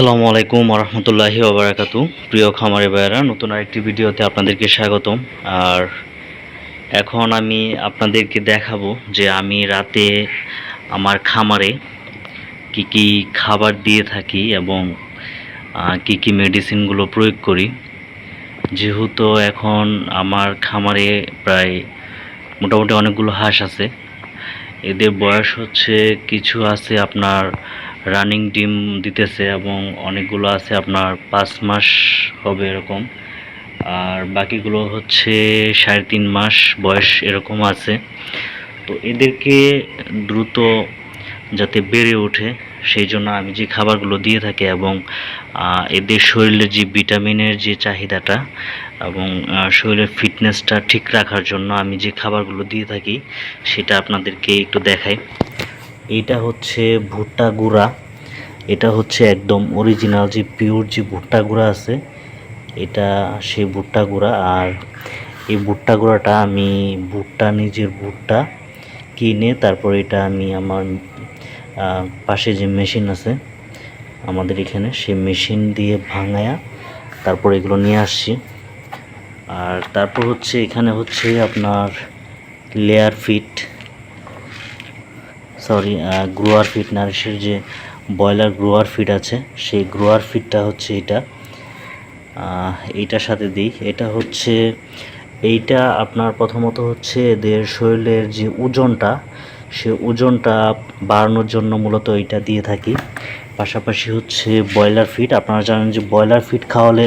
আসসালামু আলাইকুম রহমতুল্লাহি ওবরাকাতু। প্রিয় খামারি ভাইয়েরা, নতুন আরেকটি ভিডিওতে আপনাদেরকে স্বাগতম। আর এখন আমি আপনাদেরকে দেখাবো যে আমি রাতে আমার খামারে কি কি খাবার দিয়ে থাকি এবং কি কি মেডিসিনগুলো প্রয়োগ করি। যেহেতু এখন আমার খামারে প্রায় মোটামুটি অনেকগুলো হাঁস আছে। এদের বয়স হচ্ছে, কিছু আছে আপনার রানিং ডিম দিতেছে এবং অনেকগুলো আছে, আপনার পাঁচ মাস হবে এরকম। আর বাকিগুলো হচ্ছে সাড়ে তিন মাস বয়স এরকম আছে। তো এদেরকে দ্রুত যাতে বেড়ে ওঠে, সেই জন্য আমি যে খাবারগুলো দিয়ে থাকি এবং এদের শরীরে যে ভিটামিনের যে চাহিদাটা এবং শরীরের ফিটনেসটা ঠিক রাখার জন্য আমি যে খাবারগুলো দিয়ে থাকি, সেটা আপনাদেরকে একটু দেখাই। এইটা হচ্ছে ভুট্টা গুঁড়া। এটা হচ্ছে একদম অরিজিনাল যে পিওর যে ভুট্টা গুঁড়া আছে, এটা সেই ভুট্টা গুঁড়া। আর এই ভুট্টা গুঁড়াটা আমি ভুট্টা নিজের ভুট্টা কিনে তারপর এটা আমি আমার পাশে যে মেশিন আছে আমাদের এখানে, সেই মেশিন দিয়ে ভাঙায়া তারপর এগুলো নিয়ে আসছি। আর তারপর হচ্ছে এখানে হচ্ছে আপনার layer feed sorry grower feed নারিশের যে ব্রয়লার গ্রোয়ার ফিট আছে, সেই গ্রোয়ার ফিটটা হচ্ছে এটা। এইটার সাথে দিই। এটা হচ্ছে, এইটা আপনার প্রথমত হচ্ছে এদের শরীরের যে ওজনটা, সে ওজনটা বাড়ানোর জন্য মূলত এইটা দিয়ে থাকি। পাশাপাশি হচ্ছে ব্রয়লার ফিট আপনারা জানেন যে ব্রয়লার ফিট খাওয়ালে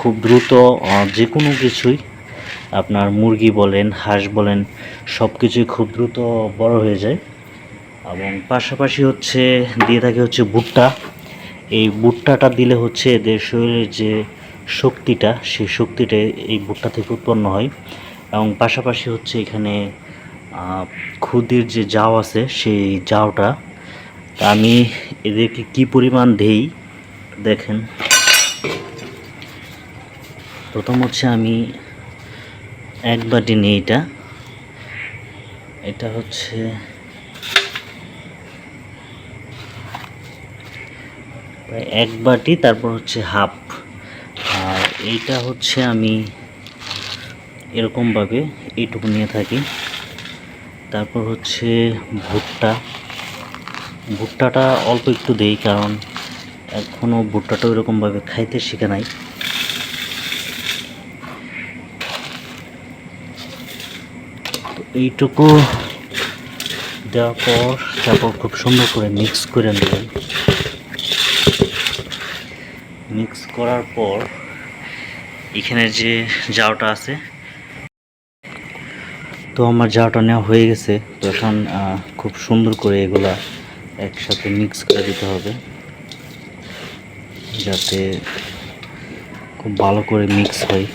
খুব দ্রুত যে কোনো কিছুই আপনার মুরগি বলেন, হাঁস বলেন সব কিছুই খুব দ্রুত বড় হয়ে যায়। এবং পাশাপাশি হচ্ছে দিয়ে থাকে হচ্ছে ভুট্টা। এই ভুট্টাটা দিলে হচ্ছে এদের শরীরের যে শক্তিটা, সেই শক্তিটা এই ভুট্টা থেকে উৎপন্ন হয়। এবং পাশাপাশি হচ্ছে এখানে খুদির যে জাও আছে, সেই জাওটা আমি এদেরকে কি পরিমাণ দেই, দেখেন। প্রথম হচ্ছে আমি এক বাটি নিই এটা এটা হচ্ছে এক বাটি, তারপর হচ্ছে হাফ। আর এইটা হচ্ছে আমি এরকমভাবে এইটুকু নিয়ে থাকি। তারপর হচ্ছে ভুট্টা। ভুট্টাটা অল্প একটু দেই, কারণ এখনও ভুট্টাটা ওইরকমভাবে খাইতে শিখে নাই। এইটুকু দেওয়ার পর তারপর খুব সুন্দর করে মিক্স করে নেবেন। মিক্স করার পর এখানে যে জাউটা আছে, তো আমার জাউটা নেওয়া হয়ে গেছে। তো এখন খুব সুন্দর করে এগুলা একসাথে মিক্স করে দিতে হবে, যাতে খুব ভালো করে মিক্স হয়।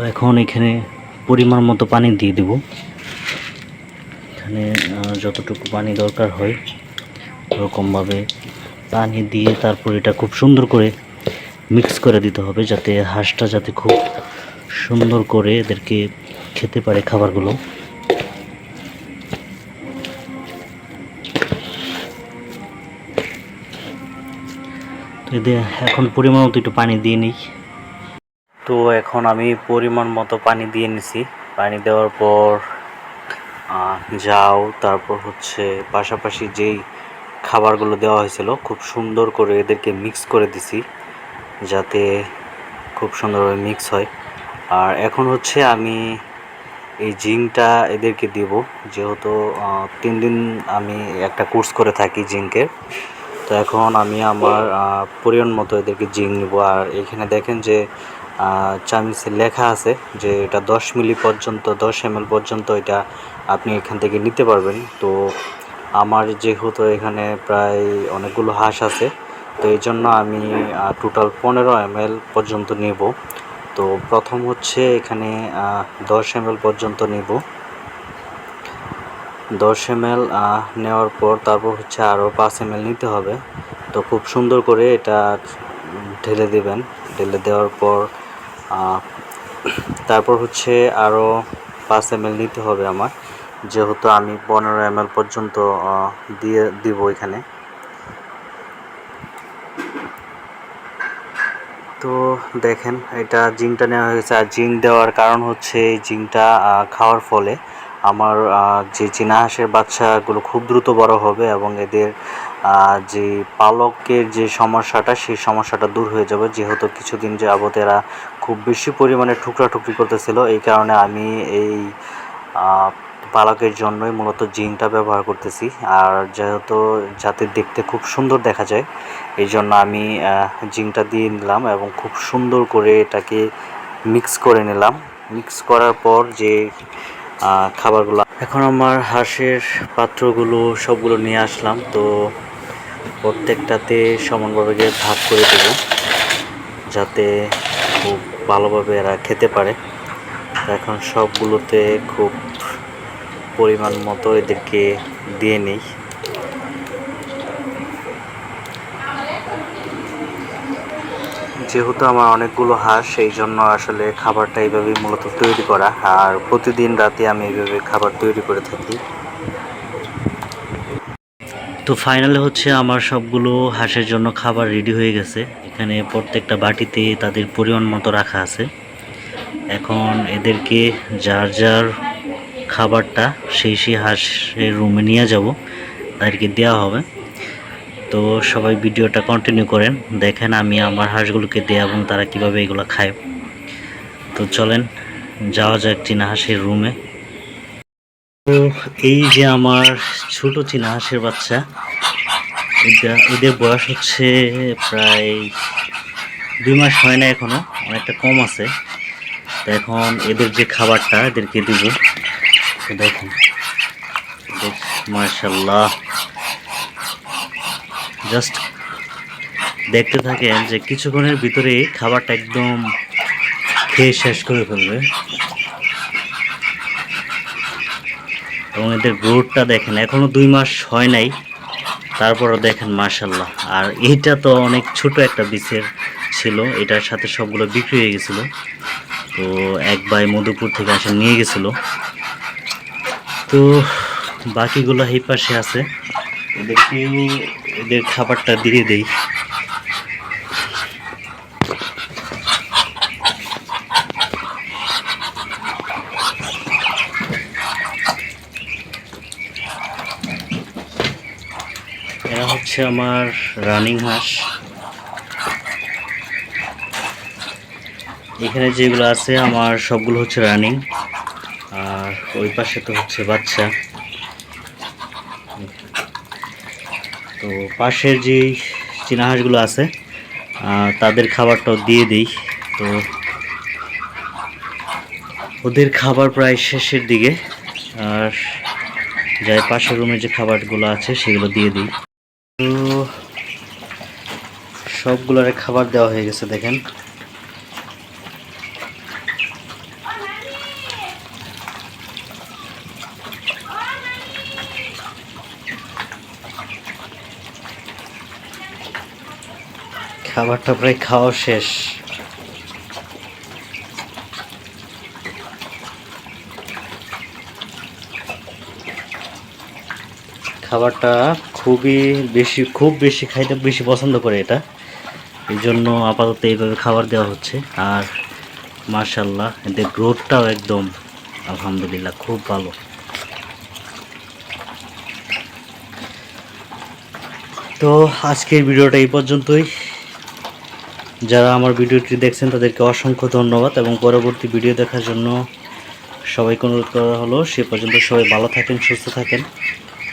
তো এখন এখানে পরিমাণ মতো পানি দিয়ে দেব। এখানে যতটুকু পানি দরকার হয়, ওরকমভাবে পানি দিয়ে তারপর এটা খুব সুন্দর করে মিক্স করে দিতে হবে যাতে হাঁসটা যাতে খুব সুন্দর করে এদেরকে খেতে পারে খাবারগুলো। তো এদের এখন পরিমাণ মতো একটু পানি দিয়ে নিই। তো এখন আমি পরিমাণ মতো পানি দিয়ে নিছি। পানি দেওয়ার পর যাও। তারপর হচ্ছে পাশাপাশি যেই খাবারগুলো দেওয়া হয়েছিল, খুব সুন্দর করে এদেরকে মিক্স করে দিছি, যাতে খুব সুন্দরভাবে মিক্স হয়। আর এখন হচ্ছে আমি এই জিঙ্কটা এদেরকে দিব, যেহেতু তিন দিন আমি একটা কোর্স করে থাকি জিঙ্কের তো এখন আমি আমার পরিমাণ মতো এদেরকে জিং নিব। আর এখানে দেখেন যে চামিচে লেখা আছে যে এটা দশ মিলি পর্যন্ত, দশ এম পর্যন্ত এটা আপনি এখান থেকে নিতে পারবেন। তো আমার যেহেতু এখানে প্রায় অনেকগুলো হাঁস আছে, তো এই জন্য আমি টোটাল পনেরো এম পর্যন্ত নেব। তো প্রথম হচ্ছে এখানে দশ এম পর্যন্ত নেব। দশ এম নেওয়ার পর তারপর হচ্ছে আরও পাঁচ এম নিতে হবে। তো খুব সুন্দর করে এটা ঢেলে দেবেন। ঢেলে দেওয়ার পর তারপর হচ্ছে আরও পাঁচ এম নিতে হবে আমার। যেহেতু আমি পনেরো এম পর্যন্ত দিয়ে দিব এখানে। তো দেখেন, এটা জিঙ্কটা নেওয়া হয়েছে আর জিঙ্ক দেওয়ার কারণ হচ্ছে এই জিঙ্কটা খাওয়ার ফলে আমার যে চীনা হাঁসের বাচ্চাগুলো খুব দ্রুত বড় হবে এবং এদের যে পালকের যে সমস্যাটা, সেই সমস্যাটা দূর হয়ে যাবে। যেহেতু কিছুদিন যাবত এরা খুব বেশি পরিমাণে টুকরা টুকরি করতেছিল। এই কারণে আমি এই পালকের জন্যই মূলত জিঙ্কটা ব্যবহার করতেছি। আর যেহেতু যাতে দেখতে খুব সুন্দর দেখা যায়, এই জন্য আমি জিঙ্কটা দিয়ে নিলাম এবং খুব সুন্দর করে এটাকে মিক্স করে নিলাম। মিক্স করার পর যে খাবারগুলো, এখন আমার হাঁসের পাত্রগুলো সবগুলো নিয়ে আসলাম। তো প্রত্যেকটাতে সমানভাবে ভাগ করে দেব, যাতে খুব ভালোভাবে এরা খেতে পারে। এখন সবগুলোতে খুব পরিমাণ মতো এদেরকে দিয়ে নিই। যেহেতু আমার অনেকগুলো হাঁস, সেই জন্য আসলে খাবারটা এইভাবেই মূলত তৈরি করা। আর প্রতিদিন রাতে আমি এইভাবে খাবার তৈরি করে থাকি। তো ফাইনালে হচ্ছে আমার সবগুলো হাঁসের জন্য খাবার রেডি হয়ে গেছে। এখানে প্রত্যেকটা বাটিতে তাদের পরিমাণ মতো রাখা আছে। এখন এদেরকে যার যার খাবারটা, সেই সেই হাঁসের রুমে নিয়ে যাব, তাদেরকে দেওয়া হবে। তো সবাই ভিডিওটা কন্টিনিউ করেন, দেখেন আমি আমার হাঁসগুলোকে দেয়া এবং তারা কীভাবে এগুলো খায়। তো চলেন, যাওয়া যাক চীনা হাঁসের রুমে। তো এই যে আমার ছোট চীনা হাঁসের বাচ্চা এদের বয়স হচ্ছে প্রায় দুই মাস হয় না এখনও, অনেকটা কম আছে। তো এখন এদের যে খাবারটা, এদেরকে দিব। দেখুন। মার্শাল্লাহ জাস্ট দেখতে থাকেন যে কিছুক্ষণের ভিতরে খাবারটা একদম খেয়ে শেষ করে ফেলবে। এবং এদের গ্রোথটা দেখেন, এখনও দুই মাস হয় নাই। তারপরও দেখেন মার্শাল্লাহ আর এইটা তো অনেক ছোট একটা বিচের ছিল, এটার সাথে সবগুলো বিক্রি হয়ে গেছিল। তো এক ভাই মধুপুর থেকে আসে, নিয়ে গেছিল। তো বাকিগুলো এই পাশে আছে। এদেরকেও এদের খাবারটা দিয়ে দেই। এরা হচ্ছে আমার রানিং হাঁস। এখানে যেগুলো আছে, আমার সবগুলো হচ্ছে রানিং। আর ওই পাশে তো হচ্ছে বাচ্চা। তো পাশের যে চীনা হাঁসগুলো আছে তাদের খাবারটাও দিয়ে দিই। তো ওদের খাবার প্রায় শেষের দিকে। আর যাই পাশের রুমে যে খাবারগুলো আছে, সেগুলো দিয়ে দিই। তো সবগুলোর খাবার দেওয়া হয়ে গেছে দেখেন। খাবারটা প্রায় খাওয়া শেষ। খাবারটা খুবই বেশি, খুব বেশি খাইতে বেশি পছন্দ করে এটা। এই জন্য আপাতত এইভাবে খাবার দেওয়া হচ্ছে। আর মার্শাল্লাহ এদের গ্রোথটাও একদম, আলহামদুলিল্লাহ, খুব ভালো। তো আজকের ভিডিওটা এই পর্যন্তই। যারা আমার ভিডিওটি দেখছেন, তাদেরকে অসংখ্য ধন্যবাদ এবং পরবর্তী ভিডিও দেখার জন্য সবাইকে অনুরোধ করা হলো। সে পর্যন্ত সবাই ভালো থাকেন, সুস্থ থাকেন।